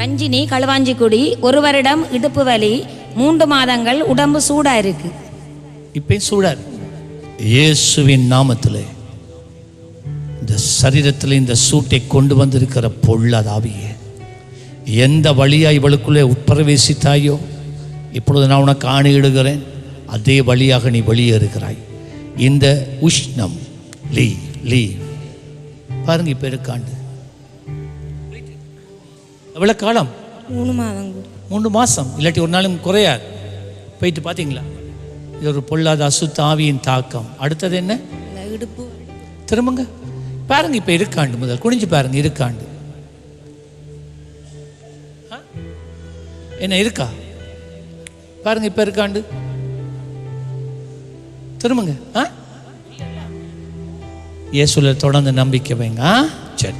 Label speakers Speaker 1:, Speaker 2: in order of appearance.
Speaker 1: ரஞ்சினி களுவாஞ்சிக்குடி ஒரு வருடம் இடுப்பு வலி மூன்று மாதங்கள் உடம்பு சூடா இருக்கு.
Speaker 2: இப்பயும் சூடா இயேசுவின் நாமத்தில் இந்த சரீரத்தில் இந்த சூட்டை கொண்டு வந்திருக்கிற பொல்லாதாவியே எந்த வழியா இவளுக்குள்ளே உட்பிரவேசித்தாயோ இப்பொழுது நான் உனக்கு ஆணையிடுகிறேன் அதே வழியாக நீ வெளியே இருக்கிறாய். இந்த உஷ்ணம் லீ லீ. பாருங்க இப்போ இருக்காண்டு எவ்வளோ காலம்?
Speaker 1: மூணு மாதம்
Speaker 2: மூணு மாதம் இல்லாட்டி ஒரு நாளும் குறையாது. போயிட்டு பார்த்தீங்களா இது ஒரு பொல்லாத அசுத்த ஆவியின் தாக்கம். அடுத்தது என்ன?
Speaker 1: இடுப்பு.
Speaker 2: திரும்புங்க. பாருங்க இப்போ இருக்காண்டு முதல். குனிஞ்சு பாருங்க இருக்காண்டு. ஆ? என்ன இருக்கா? பாருங்க இப்போ இருக்காண்டு. திரும்புங்க. ஆ? இயேசுல தொடர்ந்து நம்பிக்கை வைங்க. சரி.